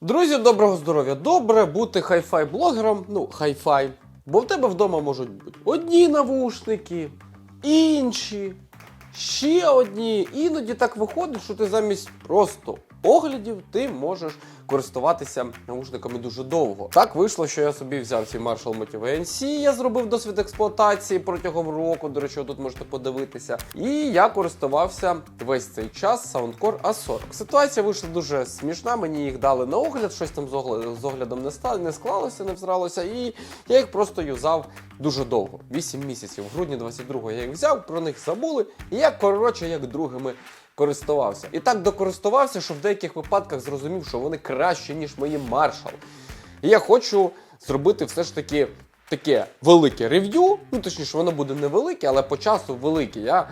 Друзі, доброго здоров'я! Добре бути хай-фай блогером, ну, хай-фай. Бо в тебе вдома можуть бути одні навушники, інші, ще одні. Іноді так виходить, що ти замість просто оглядів ти можеш користуватися навушниками дуже довго. Так вийшло, що я собі взяв ці Marshall Motive ANC, я зробив досвід експлуатації протягом року. До речі, тут можете подивитися. І я користувався весь цей час Soundcore A40. Ситуація вийшла дуже смішна. Мені їх дали на огляд, щось там з, оглядом не стало, не склалося, не взралося, і я їх просто юзав дуже довго. 8 місяців. В грудні 22-го я їх взяв, про них забули. І я коротше як другими користувався. І так докористувався, що в деяких випадках зрозумів, що вони кращі, ніж мої Marshall. І я хочу зробити все ж таки таке велике рев'ю. Ну, точніше, воно буде невелике, але по часу велике. Я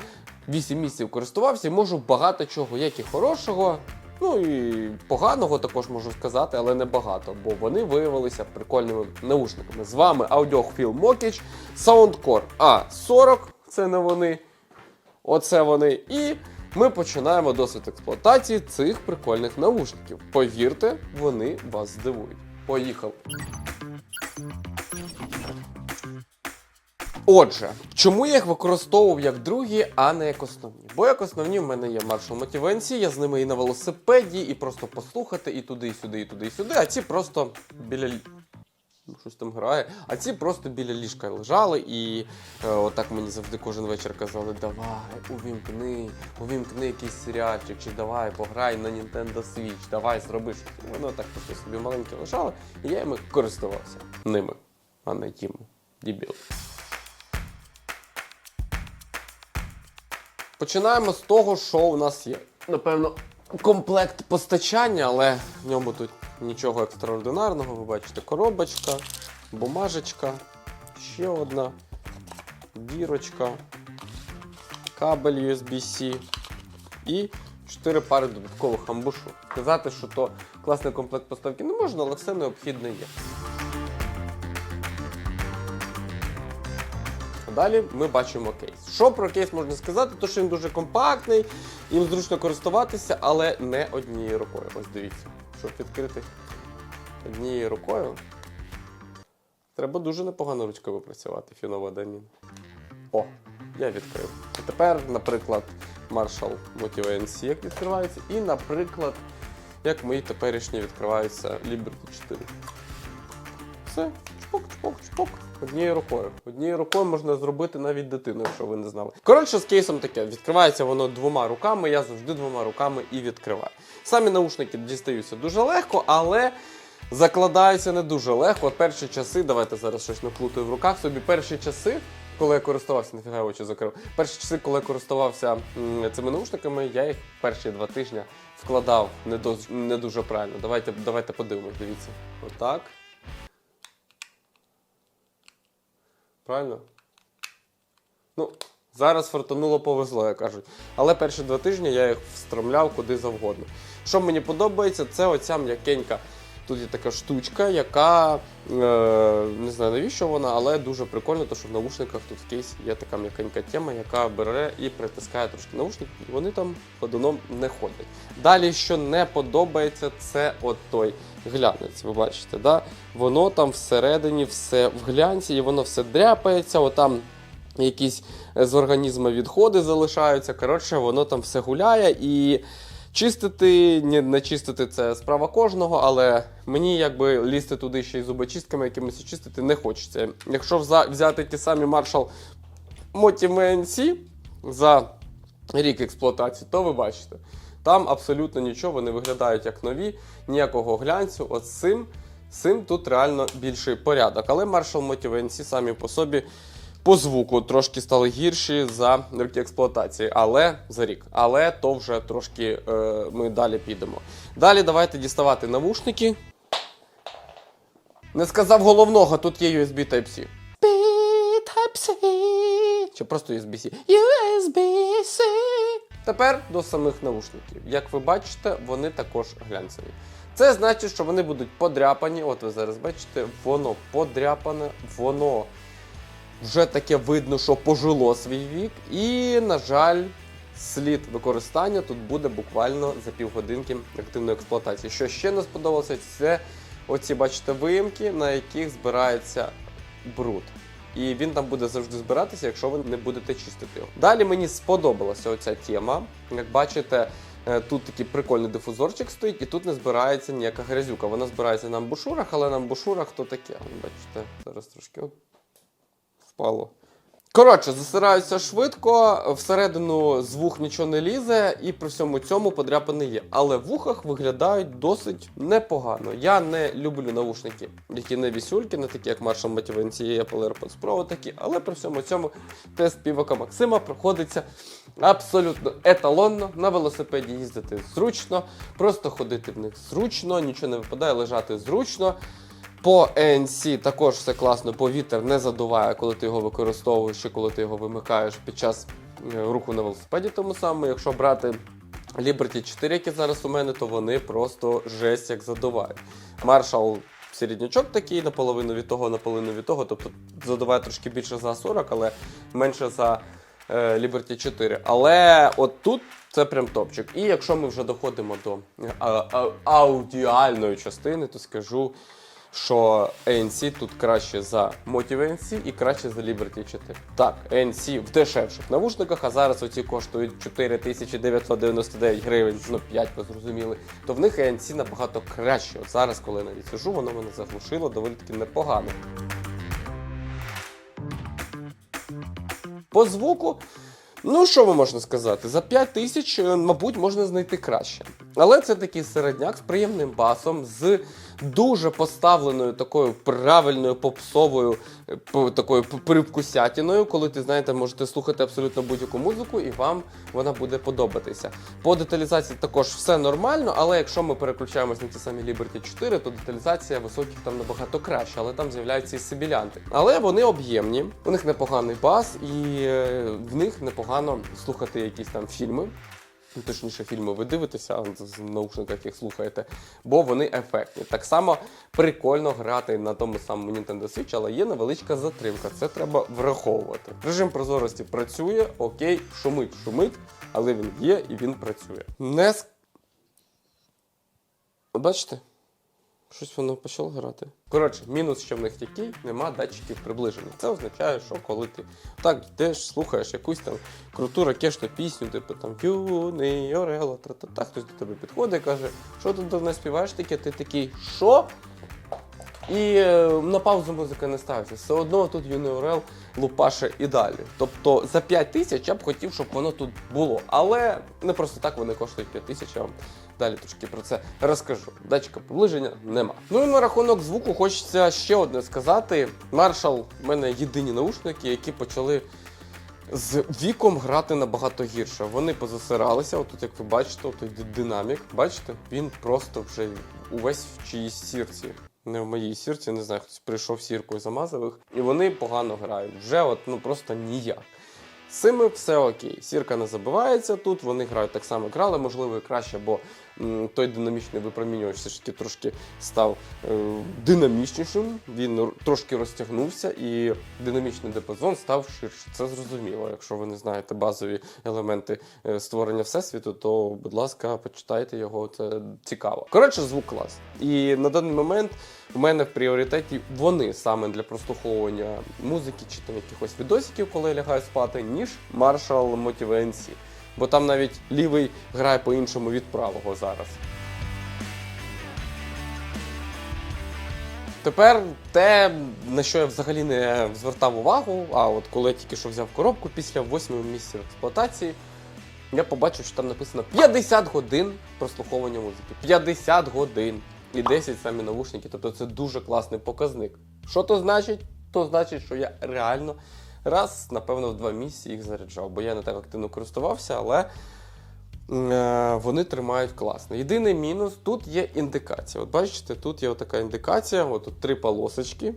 8 місяців користувався і можу багато чого, як і хорошого. Ну і поганого також можу сказати, але не багато, бо вони виявилися прикольними наушниками. З вами аудіофіл Мокіч, Soundcore A40, це не вони. Оце вони. І ми починаємо досвід експлуатації цих прикольних навушників. Повірте, вони вас здивують. Поїхали. Отже, чому я їх використовував як другі, а не як основні? Бо як основні в мене є Marshall Motive я з ними і на велосипеді, і просто послухати, і туди, і сюди, і туди, і сюди, а ці просто біля. Лі- Ну, щось там грає. А ці просто біля ліжка лежали, і е, отак мені завжди кожен вечір казали: давай, увімкни, увімкни якийсь серіальчик, чи давай пограй на Nintendo Switch, давай зроби щось. Воно так просто собі маленьке лежало, і я їми користувався ними, а не тім дібіл. Починаємо з того, що у нас є. Напевно, комплект постачання, але в ньому тут нічого екстраординарного. Ви бачите, коробочка, бумажечка, ще одна, дірочка, кабель USB-C і 4 пари додаткових амбушу. Сказати, що то класний комплект поставки не можна, але все необхідне є. Далі ми бачимо кейс. Що про кейс можна сказати? То що він дуже компактний, їм зручно користуватися, але не однією рукою. Ось дивіться, щоб відкрити однією рукою. Треба дуже непогано ручкою попрацювати, фінова данін. О, я відкрив. А тепер, наприклад, Marshall Motive NC як відкривається, і, наприклад, як мої теперішні відкриваються Liberty 4. Все, Однією рукою. Однією рукою можна зробити навіть дитину, якщо ви не знали. Коротше, з кейсом таке. Відкривається воно двома руками, я завжди двома руками і відкриваю. Самі наушники дістаються дуже легко, але закладаються не дуже легко. От перші часи, давайте зараз щось наплутаю в руках собі. Перші часи. Коли я користувався, нафіга очі закрив. Перші часи, коли я користувався цими наушниками, я їх перші два тижні вкладав не, доз- не дуже правильно. Давайте, давайте подивимось, дивіться. Отак. Правильно? Ну, зараз фортануло повезло, як кажуть. Але перші два тижні я їх встромляв куди завгодно. Що мені подобається, це оця м'якенька. Тут є така штучка, яка е, не знаю навіщо вона, але дуже прикольно, тому що в наушниках тут в кейсі є така м'якенька тема, яка бере і притискає трошки наушники, і вони там ходуном не ходять. Далі, що не подобається, це от той глянець. Ви бачите, да? воно там всередині все в глянці, і воно все дряпається. Отам якісь е, з організму відходи залишаються. Коротше, воно там все гуляє і. Чистити, не чистити це справа кожного, але мені якби лізти туди ще й зубочистками якимось чистити не хочеться. Якщо взяти ті самі Marshall Motive NC за рік експлуатації, то ви бачите, там абсолютно нічого, вони виглядають як нові, ніякого глянцю. От цим, цим тут реально більший порядок. Але Marshall Motive NC самі по собі по звуку трошки стали гірші за роки експлуатації, але за рік. Але то вже трошки е, ми далі підемо. Далі давайте діставати навушники. Не сказав головного, тут є USB Type-C. Type-C. Чи просто USB-C? USB-C. Тепер до самих навушників. Як ви бачите, вони також глянцеві. Це значить, що вони будуть подряпані. От ви зараз бачите, воно подряпане, воно вже таке видно, що пожило свій вік. І, на жаль, слід використання тут буде буквально за півгодинки активної експлуатації. Що ще не сподобалося, це оці, бачите, виїмки, на яких збирається бруд. І він там буде завжди збиратися, якщо ви не будете чистити його. Далі мені сподобалася оця тема. Як бачите, е, тут такий прикольний дифузорчик стоїть, і тут не збирається ніяка грязюка. Вона збирається на амбушурах, але на амбушурах то таке. Бачите, зараз трошки впало. Коротше, засираються швидко, всередину з вух нічого не лізе, і при всьому цьому подряпини є. Але в вухах виглядають досить непогано. Я не люблю навушники, які не вісюльки, не такі, як Marshall Mativens і Apple AirPods Pro такі, але при всьому цьому тест півака Максима проходиться абсолютно еталонно. На велосипеді їздити зручно, просто ходити в них зручно, нічого не випадає, лежати зручно. По ANC також все класно, повітря не задуває, коли ти його використовуєш чи коли ти його вимикаєш під час е, руху на велосипеді. Тому самому, якщо брати Liberty 4, які зараз у мене, то вони просто жесть як задувають. Marshall середнячок такий, наполовину від того, наполовину від того, тобто задуває трошки більше за 40, але менше за е, Liberty 4. Але от тут це прям топчик. І якщо ми вже доходимо до е, аудіальної частини, то скажу що ANC тут краще за Motiv ANC і краще за Liberty 4. Так, ANC в дешевших навушниках, а зараз оці коштують 4999 гривень, ну 5 ви зрозуміли, то в них ANC набагато краще. От зараз, коли я навіть сижу, воно мене заглушило доволі таки непогано. По звуку, ну що ви можна сказати? За 5 тисяч, е, мабуть, можна знайти краще. Але це такий середняк з приємним басом, з дуже поставленою такою правильною попсовою е, такою привкусятіною, коли ти знаєте, можете слухати абсолютно будь-яку музику, і вам вона буде подобатися. По деталізації також все нормально, але якщо ми переключаємось на ті самі Liberty 4, то деталізація високих там набагато краще, але там з'являються і сибілянти. Але вони об'ємні, у них непоганий бас, і е, в них непогано слухати якісь там фільми. Ну, Точніше, фільми ви дивитеся, з наушниках їх слухаєте, бо вони ефектні. Так само прикольно грати на тому самому Nintendo Switch, але є невеличка затримка. Це треба враховувати. Режим прозорості працює, окей, шумить, шумить, але він є і він працює. Не Бачите? Щось воно почало грати. Коротше, мінус, що в них який, нема датчиків приближення. Це означає, що коли ти так йдеш, слухаєш якусь там круту ракешну пісню, типу там Юний орела, та-та-та, хтось до тебе підходить і каже, що ти до нас співаєш таке, ти такий, що? І е, на паузу музика не ставиться. Все одно тут юний Орел лупаше і далі. Тобто за 5 тисяч я б хотів, щоб воно тут було. Але не просто так вони коштують 5 тисяч. Я вам далі трошки про це розкажу. Датчика приближення нема. Ну і на рахунок звуку хочеться ще одне сказати. Marshall в мене єдині наушники, які почали. З віком грати набагато гірше. Вони позасиралися. Отут, як ви бачите, от динамік. Бачите, він просто вже увесь в чиїсь сірці. Не в моїй сірці, не знаю, хтось прийшов сіркою замазав. І вони погано грають. Вже от ну просто ніяк. З цими все окей. Сірка не забивається тут, вони грають так само грали, можливо, і краще, бо м, той динамічний випромінювач все ж таки трошки став е, динамічнішим, він трошки розтягнувся, і динамічний диапазон став ширше. Це зрозуміло. Якщо ви не знаєте базові елементи е, створення всесвіту, то, будь ласка, почитайте його, це цікаво. Коротше, звук клас. І на даний момент у мене в пріоритеті вони саме для прослуховування музики чи там якихось відосиків, коли я лягаю спати, ніж Marshall Motive NC. Бо там навіть лівий грає по-іншому від правого зараз. Тепер те, на що я взагалі не звертав увагу, а от коли я тільки що взяв коробку після восьмого місяця експлуатації, я побачив, що там написано 50 годин прослуховування музики. 50 годин. І 10 самі навушники. Тобто це дуже класний показник. Що то значить? То значить, що я реально раз, напевно, в два місяці їх заряджав, бо я не так активно користувався, але е, вони тримають класно. Єдиний мінус тут є індикація. От бачите, тут є така індикація, от три полосочки.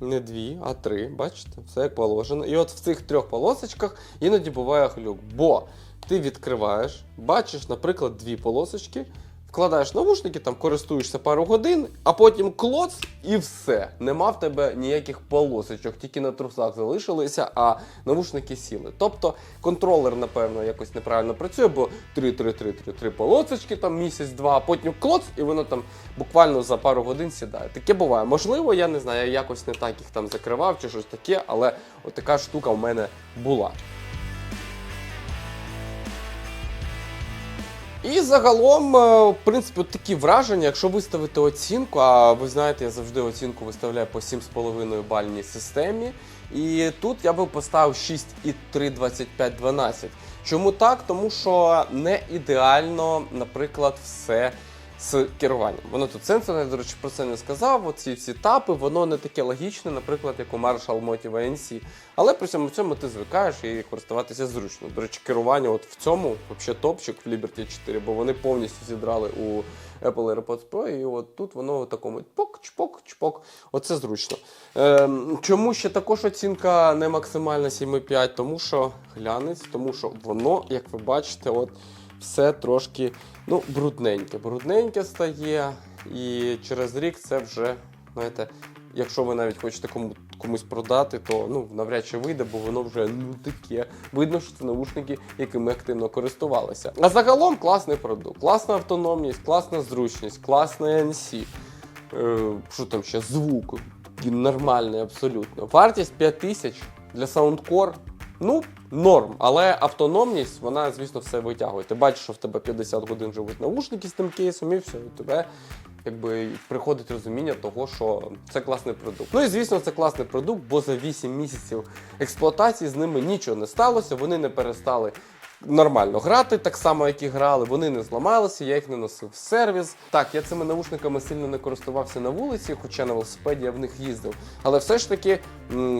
Не дві, а три, бачите, все як положено. І от в цих трьох полосочках іноді буває глюк. Бо ти відкриваєш, бачиш, наприклад, дві полосочки, вкладаєш навушники, там користуєшся пару годин, а потім клоц і все. Нема в тебе ніяких полосочок, тільки на трусах залишилися, а навушники сіли. Тобто контролер, напевно, якось неправильно працює, бо 3-3-3-3-3 полосочки, там місяць-два, а потім клоц, і воно там буквально за пару годин сідає. Таке буває. Можливо, я не знаю, я якось не так їх там закривав чи щось таке, але от така штука в мене була. І загалом, е, в принципі, такі враження, якщо виставити оцінку, а ви знаєте, я завжди оцінку виставляю по 7,5 бальній системі. І тут я би поставив 6,32512. Чому так? Тому що не ідеально, наприклад, все з керуванням. Воно тут сенсорне, до речі, про це не сказав. Оці всі тапи, воно не таке логічне, наприклад, як у Marshall Motive ANC. Але при цьому цьому ти звикаєш і користуватися зручно. До речі, керування от в цьому взагалі топчик в Liberty 4, бо вони повністю зідрали у Apple AirPods Pro, і от тут воно в такому пок, чпок, чпок. Оце зручно. Ем, чому ще також оцінка не максимальна 7,5? Тому що глянець, тому що воно, як ви бачите, от все трошки ну, брудненьке. Брудненьке стає, і через рік це вже, знаєте, якщо ви навіть хочете кому, комусь продати, то ну, навряд чи вийде, бо воно вже ну таке. Видно, що це наушники, якими активно користувалися. А загалом класний продукт, класна автономність, класна зручність, класний NC. Е, що там ще? Звук. Нормальний абсолютно. Вартість 5000 для Soundcore. Ну, норм, але автономність, вона, звісно, все витягує. Ти бачиш, що в тебе 50 годин живуть наушники з тим кейсом, і все, і тебе якби приходить розуміння того, що це класний продукт. Ну і звісно, це класний продукт, бо за 8 місяців експлуатації з ними нічого не сталося, вони не перестали. Нормально грати, так само, як і грали, вони не зламалися, я їх не носив в сервіс. Так, я цими наушниками сильно не користувався на вулиці, хоча на велосипеді я в них їздив. Але все ж таки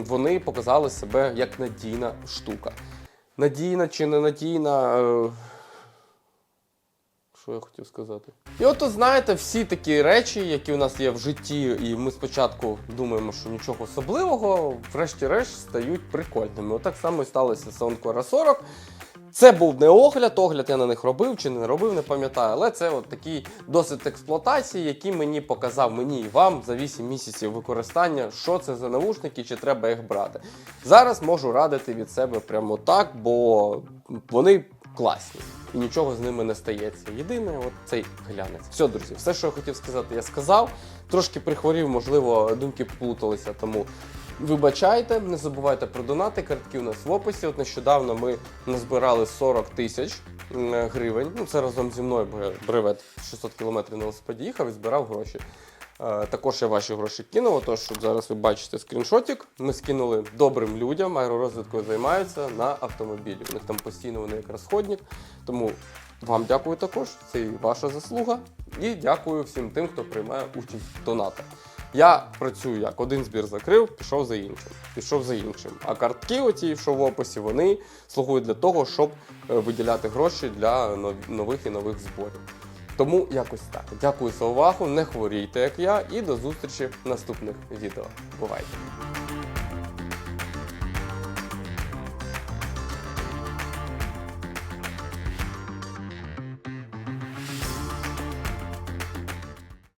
вони показали себе як надійна штука. Надійна чи не надійна. Е... Що я хотів сказати? І от, знаєте, всі такі речі, які у нас є в житті, і ми спочатку думаємо, що нічого особливого, врешті-решт стають прикольними. Отак само і сталося з Soundcore 40. Це був не огляд, огляд я на них робив чи не робив, не пам'ятаю. Але це от такий досвід експлуатації, який мені показав мені і вам за 8 місяців використання, що це за наушники, чи треба їх брати. Зараз можу радити від себе прямо так, бо вони класні. І нічого з ними не стається. Єдине, от цей глянець. Все, друзі, все, що я хотів сказати, я сказав. Трошки прихворів, можливо, думки плуталися, тому Вибачайте, не забувайте про донати, картки у нас в описі. От нещодавно ми назбирали 40 тисяч гривень. Ну, це разом зі мною, бо я бревет 600 кілометрів на велосипеді їхав і збирав гроші. Е, також я ваші гроші кинув, тож зараз ви бачите скріншотик. Ми скинули добрим людям, аеророзвідкою займаються на автомобілі. У них там постійно вони як розходник. Тому вам дякую також, це і ваша заслуга. І дякую всім тим, хто приймає участь в донатах. Я працюю як один збір закрив, пішов за іншим, пішов за іншим. А картки, оті, що в описі, вони слугують для того, щоб е, виділяти гроші для нов- нових і нових зборів. Тому якось так. Дякую за увагу. Не хворійте, як я, і до зустрічі в наступних відео. Бувайте!